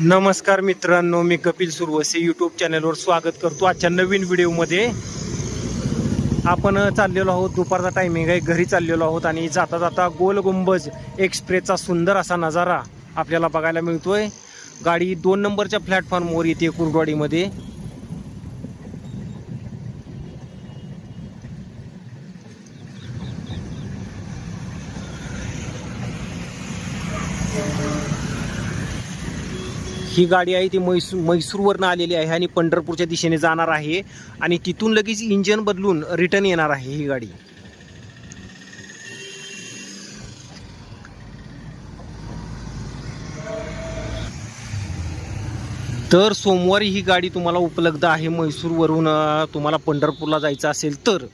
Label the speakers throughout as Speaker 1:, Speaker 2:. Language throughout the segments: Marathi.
Speaker 1: नमस्कार मित्रांनो मी कपिल सुरवसे यूट्यूब चॅनलवर स्वागत करतो आजच्या नवीन व्हिडिओमध्ये आपण चाललेलो आहोत दुपारचा टायमिंग आहे घरी चाललेलो आहोत आणि जाता जाता गोलगुंबज एक्सप्रेसचा सुंदर असा नजारा आपल्याला बघायला मिळतोय. गाडी दोन नंबरच्या प्लॅटफॉर्मवर येते कुरडवाडीमध्ये. ही गाडी आहे ती मैसू मैसूरवरनं आलेली आहे आणि पंढरपूरच्या दिशेने जाणार आहे. आणि तिथून लगेच इंजन बदलून रिटर्न येणार आहे ही गाडी. तर सोमवारी ही गाडी तुम्हाला उपलब्ध आहे म्हैसूरवरून तुम्हाला पंढरपूरला जायचं असेल तर.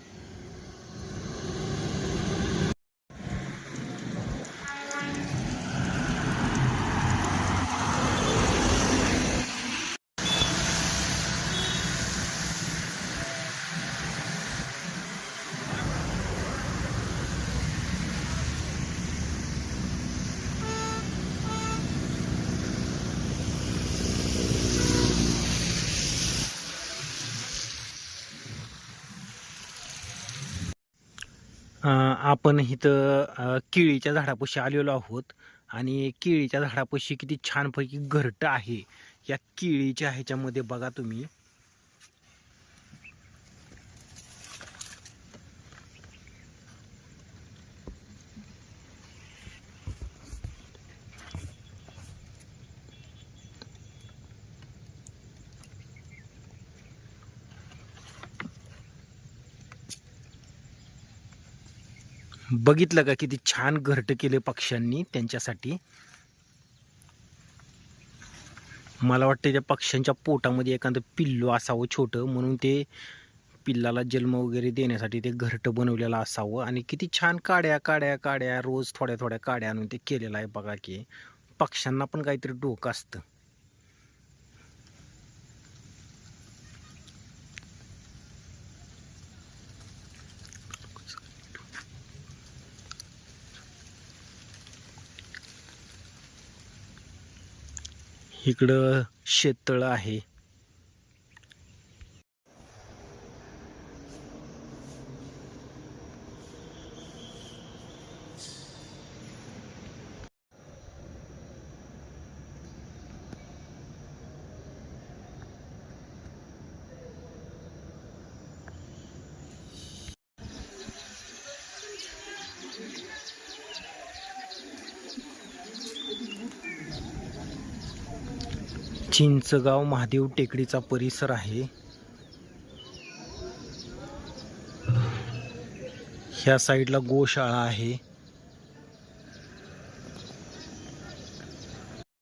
Speaker 1: आपण इथं केळीच्या झाडापाशी आलेलो आहोत. आणि केळीच्या झाडापाशी किती छानपैकी घरटं आहे. या केळीच्या ह्याच्यामध्ये बघा तुम्ही. बघितलं का किती छान घरट केले पक्ष्यांनी त्यांच्यासाठी? मला वाटतं त्या पक्ष्यांच्या पोटामध्ये एखादं पिल्लू असावं छोटं म्हणून ते पिल्लाला जन्म वगैरे देण्यासाठी ते घरटं बनवलेलं असावं. आणि किती छान काड्या काड्या काड्या रोज थोड्या थोड्या काड्या आणून ते केलेलं आहे बघा की पक्ष्यांना पण काहीतरी डोकं असतं. इकडं शेततळं आहे. चिंचगाव महादेव टेकडीचा परिसर आहे. ह्या साईडला गोशाळा आहे.